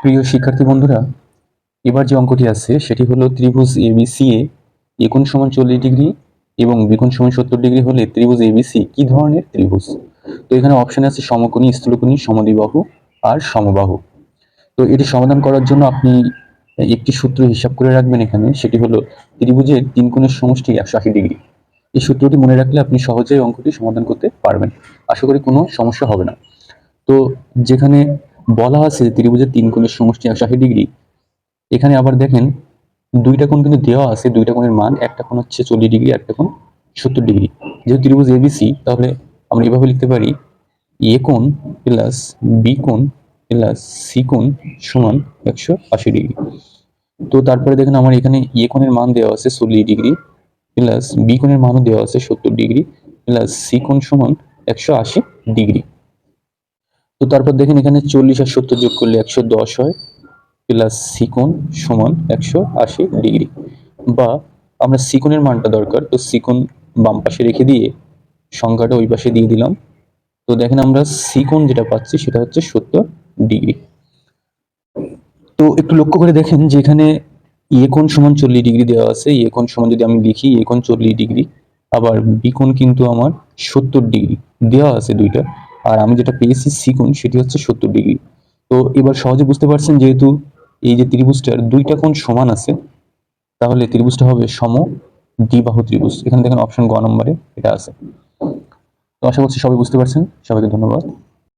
প্রিয় শিক্ষার্থী বন্ধুরা, এবার যে অঙ্কটি আছে, সেটি হলো ত্রিভুজ এবিসি এ একোণ সমান চল্লিশ ডিগ্রি এবং বিকোণ সমান সত্তর ডিগ্রি হলে ত্রিভুজ এবিসি কি ধরনের ত্রিভুজ? তো এখানে অপশন আছে সমকোণী, স্থূলকোণী, সমদ্বিবাহু আর সমবাহু। তো এটি সমাধান করার জন্য আপনি একটি সূত্র হিসাব করে রাখবেন এখানে, সেটি হলো ত্রিভুজের তিন কোণের সমষ্টি একশো আশি ডিগ্রি। এই সূত্রটি মনে রাখলে আপনি সহজেই অঙ্কটি সমাধান করতে পারবেন। আশা করি কোনো সমস্যা হবে না। তো যেখানে বলা আছে ত্রিভুজের তিন কোণের সমষ্টি একশো আশি ডিগ্রি। এখানে আবার দেখেন, দুইটা কোণ কিন্তু দেওয়া আছে, দুইটা কোণের মান, একটা কোণ হচ্ছে চল্লিশ ডিগ্রি, একটা কোণ সত্তর ডিগ্রি। যেহেতু ত্রিভুজ এবিসি তাহলে আমরা এভাবে লিখতে পারি এ কোণ প্লাস বি কোণ প্লাস সি কোণ সমান একশো আশি ডিগ্রি। তো তারপরে দেখেন আমার এখানে এ কোণের মান দেওয়া আছে চল্লিশ ডিগ্রি প্লাস বি কোণের মানও দেওয়া আছে সত্তর ডিগ্রি প্লাস সি কোণ সমান একশো আশি ডিগ্রি। তো তারপর দেখেন এখানে চল্লিশ আর সত্তর যোগ করলে একশো দশ হয় প্লাস সিকোণ সমান একশো আশি ডিগ্রি বা আমরা সিকোণের মানটা দরকার, তো সিকোণ বাম পাশে রেখে দিয়ে সংখ্যাটা ওই পাশে দিয়ে দিলাম। তো দেখেন আমরা সিকোণ যেটা পাচ্ছি সেটা হচ্ছে সত্তর ডিগ্রি তো একটু লক্ষ্য করে দেখেন যে এখানে কোণ সমান চল্লিশ ডিগ্রি দেওয়া আছে কোণ সমান যদি আমি লিখি কোণ চল্লিশ ডিগ্রি আবার কোণ কিন্তু আমার সত্তর ডিগ্রি দেওয়া আছে দুইটা। আর আমি যেটা পেয়েছি সিকোণ সেটি হচ্ছে সত্তর ডিগ্রি। তো এবার সহজে বুঝতে পারছেন যেহেতু এই যে ত্রিভুজটার দুইটা কোণ সমান আছে, তাহলে ত্রিভুজটা হবে সম দ্বিবাহু ত্রিভুজ। এখানে দেখেন অপশন গ নম্বরে এটা আছে। তো আশা করছি সবাই বুঝতে পারছেন। সবাইকে ধন্যবাদ।